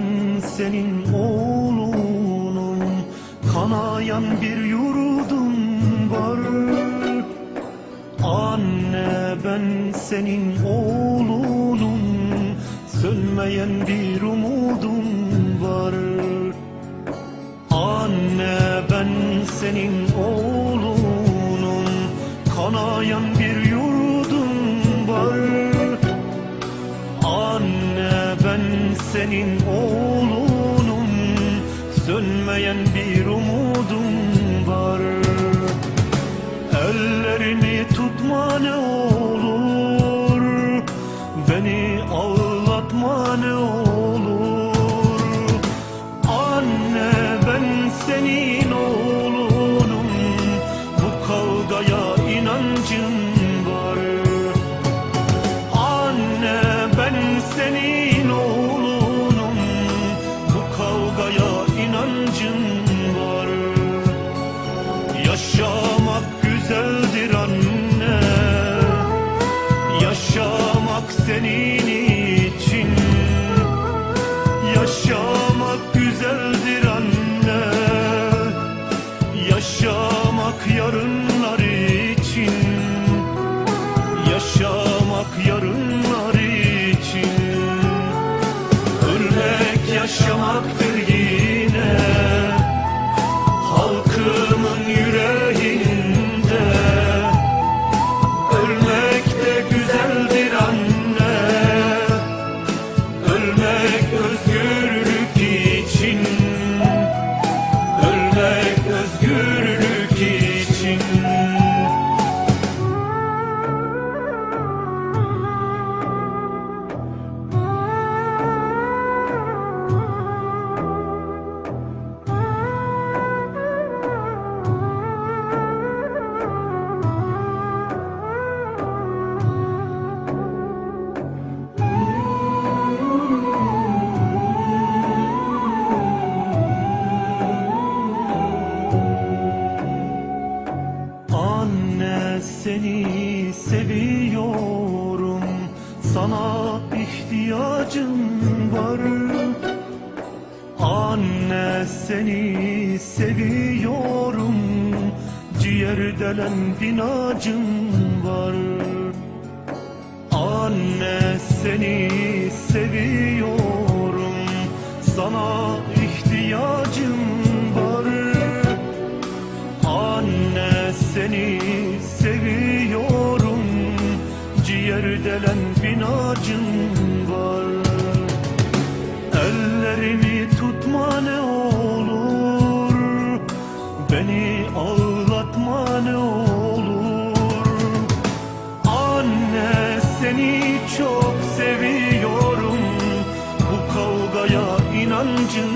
ben senin oğlunum Kanayan bir yurdum var. Anne ben senin oğlunum Sönmeyen bir umudum var. Anne ben senin oğlunum Kanayan bir yurdum var. Anne ben senin oğlunum Sönmeyen bir umudum var. Ellerini tutma ne olur. Beni ağlatma ne olur. Anne ben senin oğlunum Yaşamak yarınlar için. Yaşamak yarınlar için. Ölmek yaşamaktır seni seviyorum. Sana ihtiyacım var. Anne seni seviyorum. Ciğer delen binacım var. Anne seni seviyorum Ciğer delen binacım var. Ellerimi tutma ne olur. Beni ağlatma ne olur. Anne seni çok seviyorum. Bu kavgaya inancım